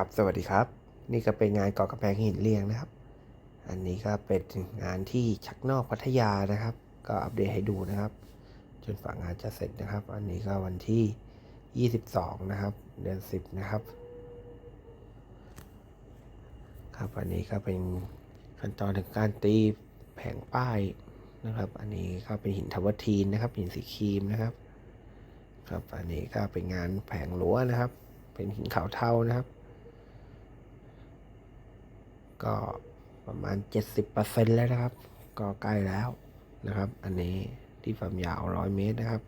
ครับ สวัสดีครับ นี่ก็เป็นงานก่อกำแพงหินเรียงนะครับ อันนี้ก็เป็นงานที่ชักนอกพัทยานะครับ ก็อัปเดตให้ดูนะครับ จนฝั่งงานจะเสร็จนะครับ อันนี้ก็วันที่ 22 นะครับ เดือน 10 นะครับ ครับอันนี้ก็เป็นขั้นตอนถึงการตีแผงป้ายนะครับ อันนี้ก็เป็นหินทวทีนนะครับ หินสีครีมนะครับ ครับ อันนี้ก็เป็นงานแผงรั้วนะครับ เป็นหินขาวเทานะครับ ก็ประมาณ 70%แล้วนะครับ ก็ใกล้แล้วนะครับ อันนี้ที่ความยาว100เมตรนะครับ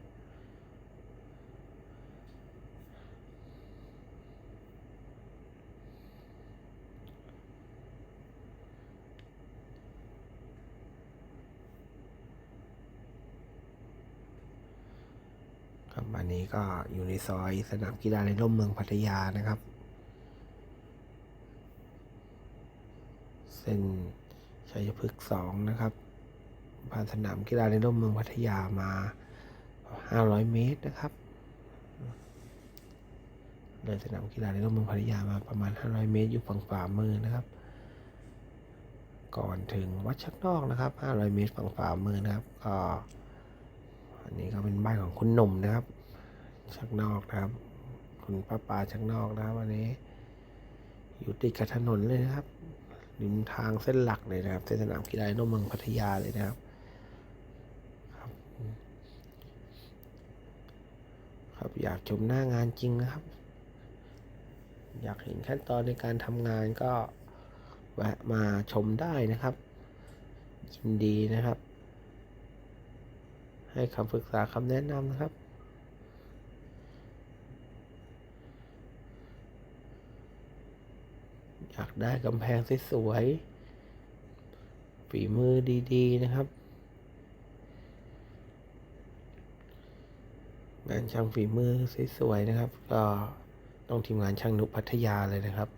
ครับอันนี้ก็อยู่ในซอยสนามกีฬาในร่มเมืองพัทยานะครับ เส้นชัยพฤกษ์สองนะครับ ผ่านสนามกีฬาในร่มเมืองพัทยามา 500 เมตรนะครับ เลยสนามกีฬาในร่มเมืองพัทยามาประมาณ 500 เมตร อยู่ฝั่งขวามือนะครับ ก่อนถึงวัดชักนอกนะครับ 500 เมตรฝั่งขวามือนะครับ ก็อันนี้ก็เป็นบ้านของคุณหนุ่มนะครับ ชักนอกนะครับ คุณป้าปาชักนอกนะครับวันนี้ อยู่ติดกับถนนเลยนะครับ ริมทางเส้นหลักเลยนะครับเส้นสนามกีฬาโนมเมืองพัทยาเลยนะครับครับครับอยากชมหน้างานจริงนะครับ อยากเห็นขั้นตอนในการทำงานก็แวะมาชมได้นะครับยินดีนะครับ ให้คำปรึกษาคำแนะนำนะครับ อยากได้กำแพงสวยๆฝีมือดีๆนะครับ งานช่างฝีมือสวยๆนะครับ ก็ต้องทีมงานช่างนุพัทยาเลยนะครับ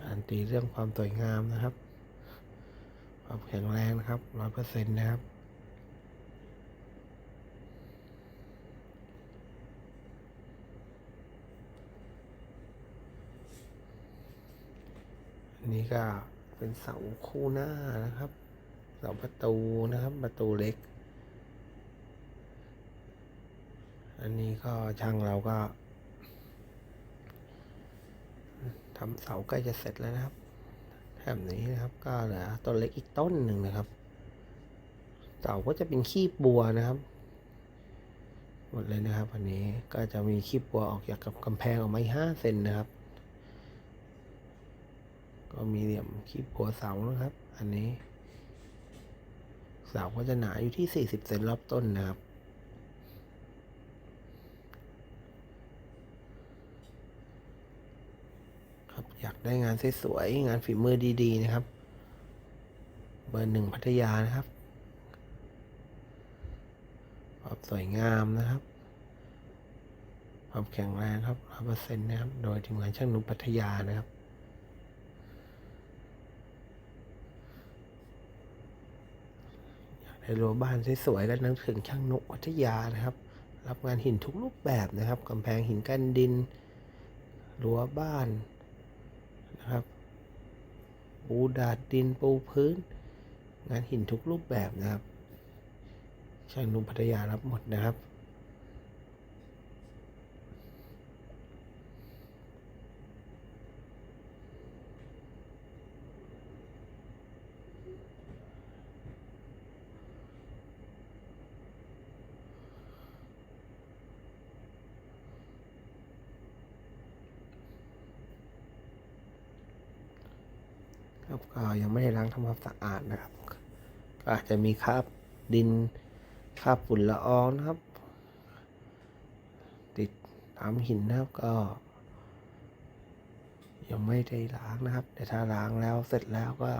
การตีเรื่องความสวยงามนะครับ ความแข็งแรงนะครับร้อยเปอร์เซ็นต์นะครับ อั นี้ก็เป็นเสาคู่หน้านะครับ เสาประตูนะครับ ประตูเล็ก อันนี้ก็ช่างเราก็ทำเสาใกล้จะเสร็จแล้วนะครับแถบนี้นะครับ ก็เหลือต้นเล็กอีกต้นหนึ่งนะครับ เสาก็จะเป็นขี้บัวนะครับ หมดเลยนะครับอันนี้ก็จะมีขี้บัวออกจากกับกำแพงออกมาห้าเซนนะครับ ก็มีเหลี่ยมขี้บัวเสานะครับ อันนี้ เสาก็จะหนาอยู่ที่ 40 เซนรอบต้นนะครับ ครับอยากได้งานสวยๆงานฝีมือดีๆนะครับ เบอร์หนึ่งพัทยานะครับความสวยงามนะครับความแข็งแรงครับร้อยเปอร์เซ็นต์นะครับ โดยทีมงานช่างหนุ่มพัทยานะครับ อยากได้ รั้วบ้านสวยๆและนึกถึงช่างนกพัทยานะครับ รับงานหินทุกรูปแบบนะครับกำแพงหินกันดินรั้วบ้านนะครับ ปูดาดดินปูพื้น งานหินทุกรูปแบบนะครับช่างนุ่มพัทยารับหมดนะครับ ครับก็ยังไม่ได้ล้างทำความสะอาดนะครับก็อาจจะมีคราบดินคราบฝุ่นละอองนะครับ ติดตามหินนะครับก็ ยังไม่ได้ล้างนะครับ แต่ถ้าล้างแล้วเสร็จแล้วก็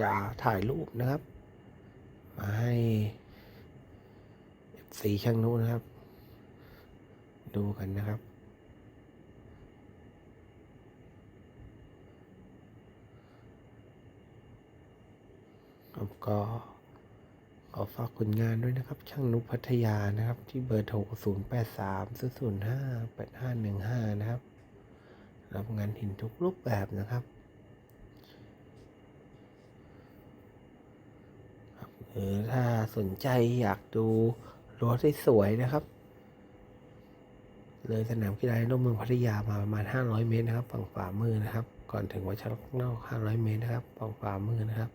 จะถ่ายรูปนะครับ มาให้สีช่างนู้นนะครับ ดูกันนะครับ ก็ขอฝากผลงานด้วยนะครับ ช่างนุพัทยานะครับ ที่เบอร์โทร 0 8 3 0 0 5 8 5 1 5 นะครับ รับงานหินทุกรูปแบบนะครับหรือถ้าสนใจอยากดูรั้วสวยๆนะครับ เลยสนามกีฬาในเมืองพัทยามาประมาณ 500 เมตรนะครับ ฝั่งขวามือนะครับ ก่อนถึงวัดชรกนอก500 เมตรนะครับ ฝั่งขวามือนะครับ